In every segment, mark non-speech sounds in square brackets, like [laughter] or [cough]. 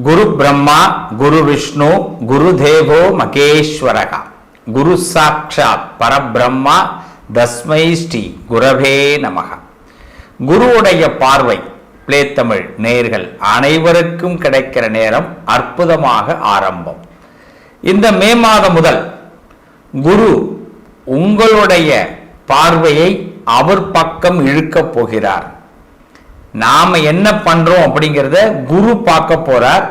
குரு பிரம்மா குரு விஷ்ணு குரு தேவோ மகேஸ்வரகா. குரு சாட்சாத் பரபிரம்மா தஸ்மை ஸ்ரீ குரவே நமக. குருவுடைய பார்வை பிளே தமிழ் நேர்கள் அனைவருக்கும் கிடைக்கிற நேரம் அற்புதமாக ஆரம்பம். இந்த மே மாதம் முதல் குரு உங்களுடைய பார்வையை அவர் பக்கம் இழுக்கப் போகிறார். நாம் என்ன பண்ணுறோம் அப்படிங்கிறத குரு பார்க்க போகிறார்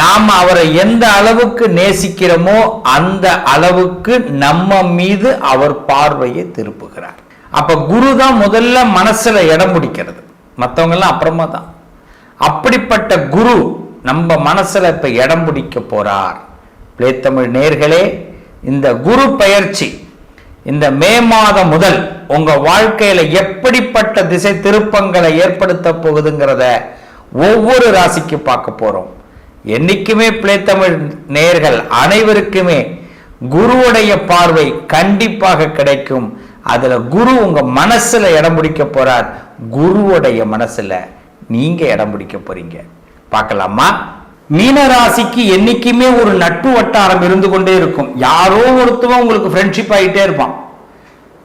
நாம் அவரை எந்த அளவுக்கு நேசிக்கிறோமோ அந்த அளவுக்கு நம்ம மீது அவர் பார்வையை திருப்புகிறார். அப்போ குரு தான் முதல்ல மனசில் இடம் பிடிக்கிறது. மற்றவங்கெல்லாம் அப்புறமா தான். அப்படிப்பட்ட குரு நம்ம மனசில் இப்போ இடம் பிடிக்க போகிறார் பிளேத்தமிழ் நேர்களே இந்த குரு பயிற்சி இந்த மே மாதம் முதல் உங்க வாழ்க்கையில எப்படிப்பட்ட திசை திருப்பங்களை ஏற்படுத்த போகுதுங்கிறத ஒவ்வொரு ராசிக்கு பார்க்க போறோம். என்னைக்குமே பிள்ளைத்தமிழ் நேர்கள் அனைவருக்குமே குருவுடைய பார்வை கண்டிப்பாக கிடைக்கும். அதுல குரு உங்க மனசுல இடம் பிடிக்க போறார். குருவுடைய மனசுல நீங்க இடம் பிடிக்க போறீங்க. பார்க்கலாமா? மீன ராசிக்கு என்னைக்குமே ஒரு நட்பு வட்டாரம் இருந்து கொண்டே இருக்கும். யாரோ ஒருத்தவன் உங்களுக்கு ஃப்ரெண்ட்ஷிப் ஆகிட்டே இருப்பான்.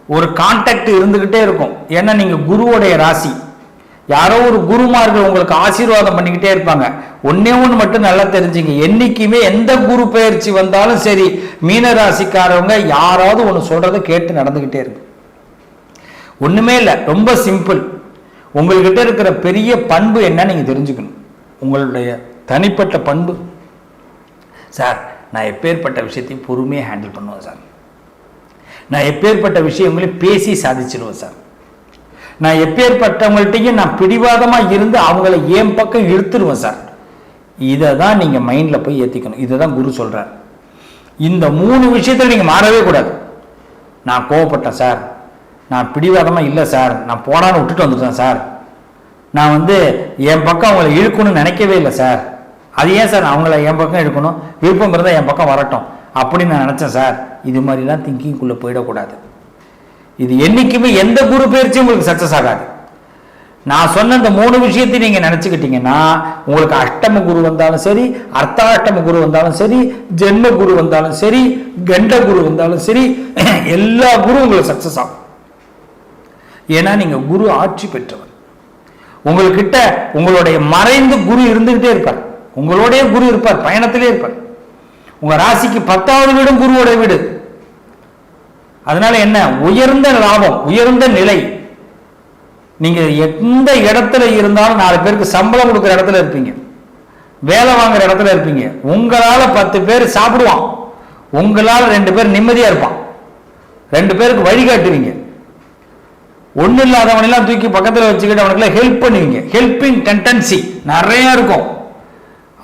ஒரு கான்டாக்ட் இருந்துகிட்டே இருக்கும். ஏன்னா நீங்க குருவுடைய ராசி. யாரோ ஒரு குருமார்கள் உங்களுக்கு ஆசீர்வாதம் பண்ணிக்கிட்டே இருப்பாங்க. ஒன்னே ஒன்று மட்டும் நல்லா தெரிஞ்சுங்க. என்னைக்குமே எந்த குரு பயிற்சி வந்தாலும் சரி மீனராசிக்காரவங்க யாராவது ஒன்று சொல்கிறத கேட்டு நடந்துகிட்டே இருக்கு ஒண்ணுமே இல்லை. ரொம்ப சிம்பிள் உங்கள்கிட்ட இருக்கிற பெரிய பண்பு என்ன நீங்க தெரிஞ்சுக்கணும். உங்களுடைய தனிப்பட்ட பண்பு. சார் நான் எப்பேற்பட்ட விஷயத்தையும் பொறுமையாக ஹேண்டில் பண்ணுவேன் சார். நான் எப்பேற்பட்ட விஷயங்களையும் பேசி சாதிச்சிடுவேன் சார். நான் எப்பேற்பட்டவங்கள்ட்டையும் நான் பிடிவாதமாக இருந்து அவங்கள என் பக்கம் இழுத்துருவேன் சார். இதை தான் நீங்கள் மைண்டில் போய் ஏற்றிக்கணும் இதை தான் குரு சொல்கிறார் இந்த மூணு விஷயத்தில் நீங்கள் மாறவே கூடாது. நான் கோவப்பட்டேன் சார். நான் பிடிவாதமாக இல்லை சார். நான் போனான்னு விட்டுட்டு வந்துட்டேன் சார். நான் வந்து என் பக்கம் அவங்கள இழுக்கணும்னு நினைக்கவே இல்லை சார். அது ஏன் சார் அவங்கள என் பக்கம் எடுக்கணும். விருப்பம் இருந்தால் என் பக்கம் வரட்டும். அப்படின்னு நான் நினச்சேன் சார். இது மாதிரிலாம் திங்கிங்குள்ளே போயிடக்கூடாது. இது என்றைக்குமே எந்த குரு பயிற்சியும் உங்களுக்கு சக்ஸஸ் ஆகாது. நான் சொன்ன இந்த மூணு விஷயத்தையும் நீங்கள் நினச்சிக்கிட்டீங்கன்னா உங்களுக்கு அஷ்டம குரு வந்தாலும் சரி அர்த்தாஷ்டம குரு வந்தாலும் சரி ஜென்ம குரு வந்தாலும் சரி கண்ட குரு வந்தாலும் சரி [clears throat] எல்லா குரு உங்களுக்கு சக்ஸஸ் ஆகும். ஏன்னா நீங்கள் குரு ஆட்சி பெற்றவர். உங்கள்கிட்ட உங்களுடைய மறைந்து குரு இருந்துகிட்டே இருப்பார். உங்களோடய குரு இருப்பார் பயணத்திலே இருப்பார். உங்க ராசிக்கு பத்தாவது வீடும் குருவோட வீடு. அதனால என்ன? உயர்ந்த லாபம் உயர்ந்த நிலை. நீங்க எந்த இடத்துல இருந்தாலும் நாலு பேருக்கு சம்பளம் கொடுக்குற இடத்துல இருப்பீங்க. வேலை வாங்குற இடத்துல இருப்பீங்க. உங்களால பத்து பேர் சாப்பிடுவான். உங்களால ரெண்டு பேர் நிம்மதியா இருப்பான். ரெண்டு பேருக்கு வழிகாட்டுவீங்க ஒன்றும் இல்லாதவனெல்லாம் தூக்கி பக்கத்தில் வச்சுக்கிட்டு அவனுக்குலாம் ஹெல்ப் பண்ணுவீங்க. ஹெல்பிங் டென்டென்சி நிறைய இருக்கும்.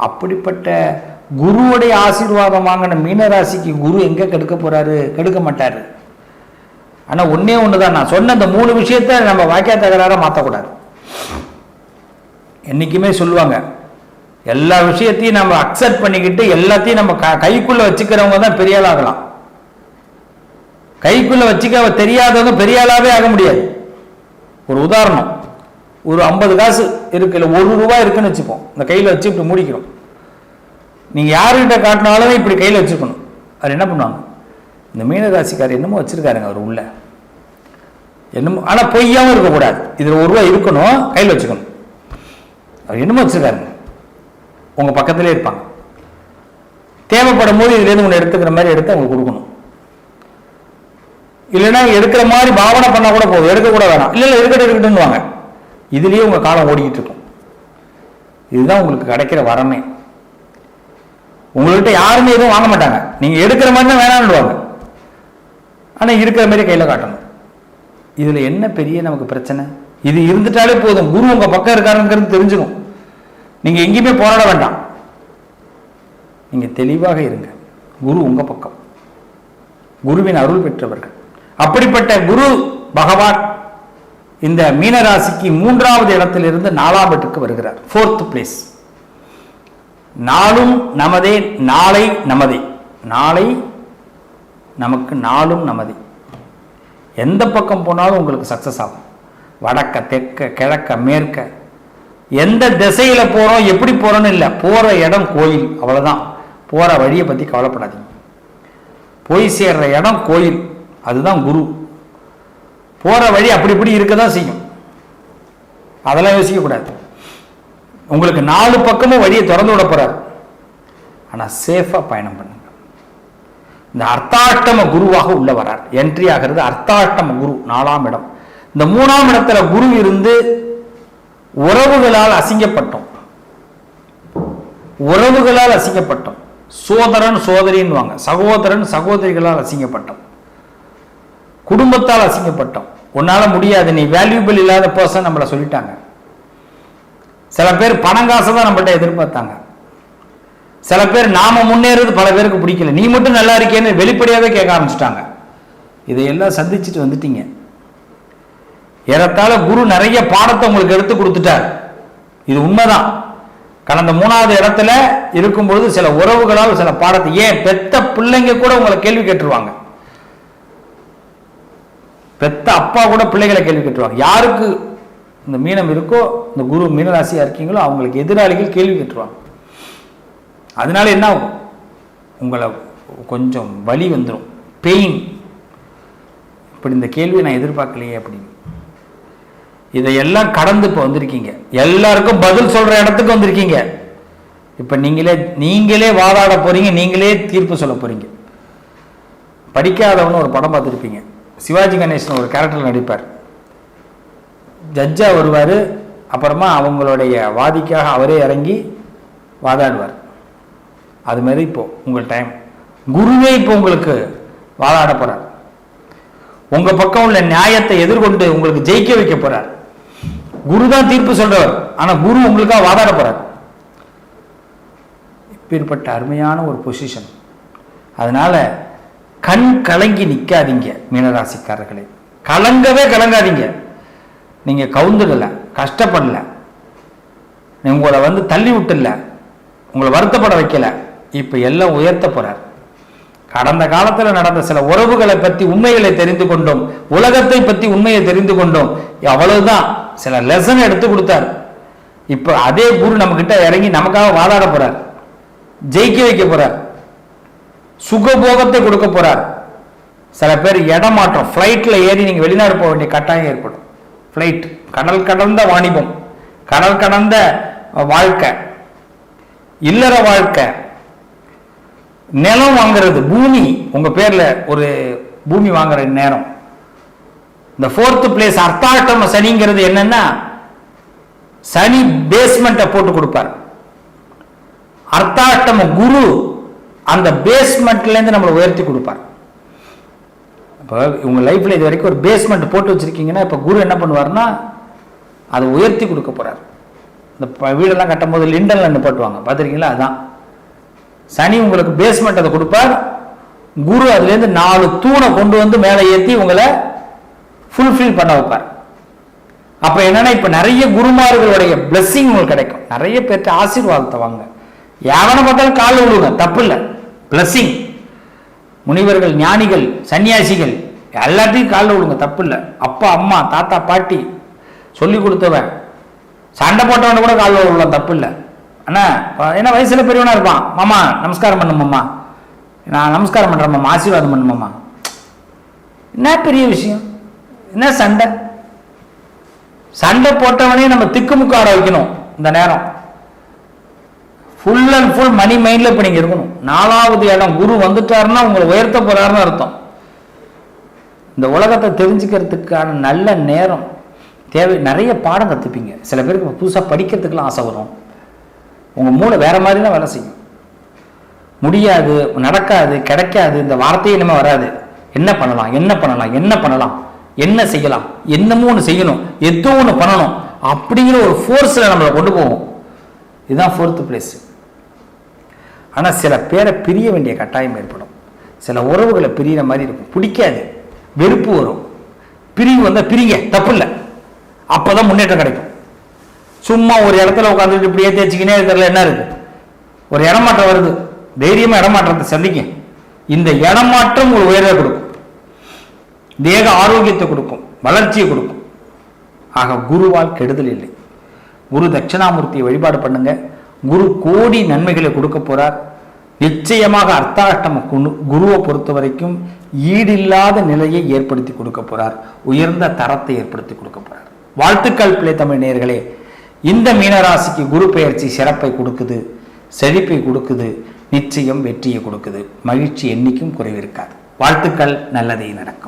அப்படிப்பட்ட குருவுடைய ஆசீர்வாதம் வாங்கின மீனராசிக்கு குரு எங்கே கெடுக்க போறாரு? கெடுக்க மாட்டார். ஆனால் ஒன்னே ஒன்று தான் நான் சொன்ன அந்த மூணு விஷயத்த நம்ம வாக்கிய தகராற மாற்றக்கூடாது என்றைக்குமே சொல்லுவாங்க எல்லா விஷயத்தையும் நம்ம அக்செப்ட் பண்ணிக்கிட்டு எல்லாத்தையும் நம்ம க கைக்குள்ளே வச்சுக்கிறவங்க தான் பெரிய கைக்குள்ளே வச்சுக்க தெரியாதவங்க பெரிய ஆளாவே ஆக முடியாது. ஒரு உதாரணம். ஒரு ஐம்பது காசு இருக்கு இல்லை ஒரு ரூபாய் இருக்குன்னு வச்சுப்போம். இந்த கையில் வச்சு இப்படி முடிக்கிறோம். நீங்கள் யாருக்கிட்ட காட்டினாலும் இப்படி கையில் வச்சுக்கணும். அவர் என்ன பண்ணுவாங்க? இந்த மீனராசிக்காரர் என்னமோ வச்சுருக்காருங்க அவர் உள்ள. என்னமோ ஆனால் பொய்யாவும் இருக்கக்கூடாது. இதில் ஒரு ரூபா இருக்கணும் கையில் வச்சுக்கணும். அவர் என்னமோ வச்சுருக்காருங்க. உங்கள் பக்கத்துலேயே இருப்பாங்க. தேவைப்படும் போது இதுலேருந்து ஒன்று எடுத்துக்கிற மாதிரி எடுத்து அவங்களுக்கு கொடுக்கணும். இல்லைன்னா எடுக்கிற மாதிரி பாவனை பண்ணால் கூட போதும். எடுக்க கூட வேணாம். இல்லை இல்லை இருக்கட்டும் இருக்கட்டும்னு வாங்க இதுலேயே உங்கள் காலம் ஓடிக்கிட்டு இருக்கும் இதுதான் உங்களுக்கு கிடைக்கிற வரமே. உங்கள்கிட்ட யாருமே எதுவும் வாங்க மாட்டாங்க. நீங்கள் எடுக்கிற மாதிரி தான் வேணான்னுடுவாங்க ஆனால் இருக்கிற மாதிரி கையில் காட்டணும். இதில் என்ன பெரிய நமக்கு பிரச்சனை? இது இருந்துட்டாலே போதும். குரு உங்கள் பக்கம் இருக்காருங்கிறது தெரிஞ்சிடும் நீங்கள் எங்கேயுமே போராட வேண்டாம். நீங்கள் தெளிவாக இருங்க. குரு உங்கள் பக்கம். குருவின் அருள் பெற்றவர்கள். அப்படிப்பட்ட குரு பகவான் இந்த மீனராசிக்கு மூன்றாவது இடத்திலிருந்து நாலாம் இடத்துக்கு வருகிறார். ஃபோர்த் பிளேஸ் நாளும் நமதே நாளை நமதே. நாளை நமக்கு நாளும் நமதே. எந்த பக்கம் போனாலும் உங்களுக்கு சக்ஸஸ் ஆகும். வடக்க தெற்க கிழக்க மேற்க. எந்த திசையில் போகிறோம் எப்படி போகிறோன்னு இல்லை. போகிற இடம் கோயில் அவ்வளோதான் போகிற வழியை பற்றி கவலைப்படாதீங்க. போய் சேர்ற இடம் கோயில். அதுதான் குரு. போற வழி அப்படி இப்படி இருக்க தான் செய்யும். அதெல்லாம் யோசிக்கக்கூடாது உங்களுக்கு நாலு பக்கமும் வழியை திறந்து விட போறாரு. ஆனா சேஃபாக பயணம் பண்ணுங்க. இந்த அர்த்தாஷ்டம குருவாக உள்ள வரார். என்ட்ரி ஆகிறது அர்த்தாஷ்டம குரு நாலாம் இடம். இந்த மூணாம் இடத்துல குரு இருந்து உறவுகளால் அசிங்கப்பட்டோம். உறவுகளால் அசிங்கப்பட்டோம். சோதரன் சோதரின்வாங்க சகோதரன் சகோதரிகளால் அசிங்கப்பட்டோம். குடும்பத்தால் அசிங்கப்பட்டோம். உன்னால் முடியாது நீ வேல்யூபிள் இல்லாத பர்சன் நம்மளை சொல்லிட்டாங்க. சில பேர் பணம் காசை தான் நம்மகிட்ட எதிர்பார்த்தாங்க. சில பேர் நாம முன்னேறது பல பேருக்கு பிடிக்கல. நீ மட்டும் நல்லா இருக்கேன்னு வெளிப்படையாகவே கேட்க ஆரம்பிச்சிட்டாங்க. இதையெல்லாம் சந்திச்சுட்டு வந்துட்டீங்க. ஏறத்தாழ குரு நிறைய பாடத்தை உங்களுக்கு எடுத்து கொடுத்துட்டார். இது உண்மைதான். கடந்த மூணாவது இடத்துல இருக்கும்பொழுது சில உறவுகளால் சில பாடத்தை ஏன் பெத்த பிள்ளைங்க கூட உங்களை கேள்வி கேட்டுருவாங்க. பெத்த அப்பா கூட பிள்ளைகளை கேள்வி கேட்டுருவாங்க. யாருக்கு இந்த மீனம் இருக்கோ இந்த குரு மீனராசியாக இருக்கீங்களோ அவங்களுக்கு எதிராளிகள் கேள்வி கேட்டுருவாங்க. அதனால என்ன ஆகும்? உங்களை கொஞ்சம் வலி வந்துடும் பெயின் இப்படி இந்த கேள்வியை நான் எதிர்பார்க்கலையே அப்படின்னு. இதையெல்லாம் கடந்து இப்போ வந்திருக்கீங்க. எல்லாருக்கும் பதில் சொல்கிற இடத்துக்கு வந்திருக்கீங்க. இப்போ நீங்களே நீங்களே வாதாட போகிறீங்க நீங்களே தீர்ப்பு சொல்ல போகிறீங்க படிக்காதவனு ஒரு படம் பார்த்துருப்பீங்க. சிவாஜி கணேசன் ஒரு கேரக்டர் நடிப்பார். ஜட்ஜா வருவார் அப்புறமா அவங்களுடைய வாதிக்காக அவரே இறங்கி வாதாடுவார். அது மாதிரி இப்போது உங்கள் டைம் குருவே இப்போ உங்களுக்கு வாதாட போகிறார் உங்கள் பக்கம் உள்ள நியாயத்தை எதிர்கொண்டு உங்களுக்கு ஜெயிக்க வைக்க போகிறார் குரு தான் தீர்ப்பு சொல்கிறவர் ஆனால் குரு உங்களுக்காக வாதாட போகிறார் இப்பேற்பட்ட அருமையான ஒரு பொசிஷன் அதனால் கண் கலங்கி நிற்காதீங்க மீனராசிக்காரர்களே. கலங்கவே கலங்காதீங்க. நீங்க கவுந்துடல கஷ்டப்படல. உங்களை வந்து தள்ளி விட்டுல உங்களை வருத்தப்பட வைக்கல. இப்ப எல்லாம் உயர்த்த போறார். கடந்த காலத்துல நடந்த சில உறவுகளை பத்தி உண்மைகளை தெரிந்து கொண்டோம். உலகத்தை பத்தி உண்மையை தெரிந்து கொண்டோம். அவ்வளவுதான். சில லெசன் எடுத்து கொடுத்தார். இப்ப அதே குரு நம்ம கிட்ட இறங்கி நமக்காக வாதாட போறார். ஜெயிக்க வைக்க போறார். சுகபோகத்தை கொடுக்க போறார். சில பேர் இடமாற்றம் ஃப்ளைட்டில் ஏறி நீங்கள் வெளிநாடு போக வேண்டிய கட்டாயம் ஏற்படும். ஃப்ளைட் கடல் கடந்த வாணிபம் கடல் கடந்த வாழ்க்கை இல்லற வாழ்க்கை. நிலம் வாங்குறது பூமி உங்க பேர்ல ஒரு பூமி வாங்குற நேரம். இந்த ஃபோர்த் பிளேஸ் அர்த்தாட்டம் சனிங்கிறது என்னன்னா சனி பேஸ்மெண்ட்டை போட்டு கொடுப்பார். அர்த்தாட்டம குரு அந்த பேஸ்மெண்ட்லேருந்து நம்மளை உயர்த்தி கொடுப்பார். இப்போ உங்கள் லைஃப்பில் இது வரைக்கும் ஒரு பேஸ்மெண்ட் போட்டு வச்சிருக்கீங்கன்னா இப்போ குரு என்ன பண்ணுவார்னா அதை உயர்த்தி கொடுக்க போகிறார் இந்த ப- வீடெல்லாம் கட்டும் போது லிண்டன்ல போட்டுவாங்க. பார்த்துருக்கீங்களா? அதான். சனி உங்களுக்கு பேஸ்மெண்ட் அதை கொடுப்பார். குரு அதுலேருந்து நாலு தூணை கொண்டு வந்து மேலே ஏற்றி உங்களை ஃபுல்ஃபில் பண்ண வைப்பார். அப்போ என்னன்னா இப்போ நிறைய குருமார்களுடைய blessing உங்களுக்கு கிடைக்கும். நிறைய பேர்ட்ட ஆசீர்வாதத்தை வாங்க யாவன பார்த்தாலும் கால் விழுங்க தப்பு இல்லை. பிளஸ்ஸிங் முனிவர்கள் ஞானிகள் சன்னியாசிகள் எல்லாத்தையும் காலில் விழுங்க தப்பு இல்லை அப்பா அம்மா தாத்தா பாட்டி சொல்லி கொடுத்தவன். சண்டை போட்டவன கூட காலில் விடலாம் தப்பு இல்லை அண்ணா ஏன்னா வயசில் பெரியவனா இருப்பான். மாமா நமஸ்காரம் பண்ணுமாம்மா மாமா. நான் நமஸ்காரம் பண்ணுறேம்மா மாமா. ஆசீர்வாதம் பண்ணுமாம்மா என்ன பெரிய விஷயம்? என்ன சண்டை? சண்டை போட்டவனே நம்ம திக்குமுக்கு ஆட வைக்கணும் இந்த நேரம். ஃபுல் அண்ட் ஃபுல் மணி மைண்டில் இப்போ நீங்கள் இருக்கணும். நாலாவது இடம் குரு வந்துட்டாருன்னா உங்களை உயர்த்த போகிறாருன்னு அர்த்தம். இந்த உலகத்தை தெரிஞ்சுக்கிறதுக்கான நல்ல நேரம் தேவை நிறைய பாடம் கற்றுப்பீங்க சில பேருக்கு புதுசாக படிக்கிறதுக்கெலாம் ஆசை வரும். உங்கள் மூளை வேறு மாதிரி தான் வேலை செய்யும். முடியாது நடக்காது கிடைக்காது இந்த வார்த்தையே இனிமேல் வராது. என்ன பண்ணலாம் என்ன பண்ணலாம் என்ன பண்ணலாம் என்ன செய்யலாம் என்னமோ ஒன்று செய்யணும் ஏதோ ஒன்று பண்ணணும் அப்படிங்கிற ஒரு ஃபோர்ஸில் நம்மளை கொண்டு போகும். இதுதான் ஃபோர்த்து பிளேஸ் ஆனால் சில பேரை பிரிய வேண்டிய கட்டாயம் ஏற்படும். சில உறவுகளை பிரியிற மாதிரி இருக்கும். பிடிக்காது. வெறுப்பு வரும். பிரிவு வந்தால் பிரிங்க. தப்பு இல்லை. அப்போ தான் முன்னேற்றம் கிடைக்கும். சும்மா ஒரு இடத்துல உட்காந்துட்டு இப்படியே தேய்ச்சிக்கினே இருக்கிறதுல என்ன இருக்கு? ஒரு இடமாற்றம் வருது. தைரியமாக இடமாற்றத்தை சந்திக்க இந்த இடமாற்றம் ஒரு உயர்வை கொடுக்கும். தேக ஆரோக்கியத்தை கொடுக்கும். வளர்ச்சியை கொடுக்கும். ஆக குருவால் கெடுதல் இல்லை. குரு தட்சிணாமூர்த்தியை வழிபாடு பண்ணுங்கள் குரு கோடி நன்மைகளை கொடுக்க போறார். நிச்சயமாக அர்த்தாஷ்டம குரு குருவை பொறுத்த வரைக்கும் ஈடில்லாத நிலையை ஏற்படுத்தி கொடுக்க போறார். உயர்ந்த தரத்தை ஏற்படுத்தி கொடுக்க போறார். வாழ்த்துக்கள் பிள்ளை தமிழ் நேர்களே இந்த மீனராசிக்கு குரு பெயர்ச்சி சிறப்பை கொடுக்குது செழிப்பை கொடுக்குது நிச்சயம் வெற்றியை கொடுக்குது. மகிழ்ச்சி என்னைக்கும் குறைவிருக்காது. வாழ்த்துக்கள் நல்லதே நடக்கும்.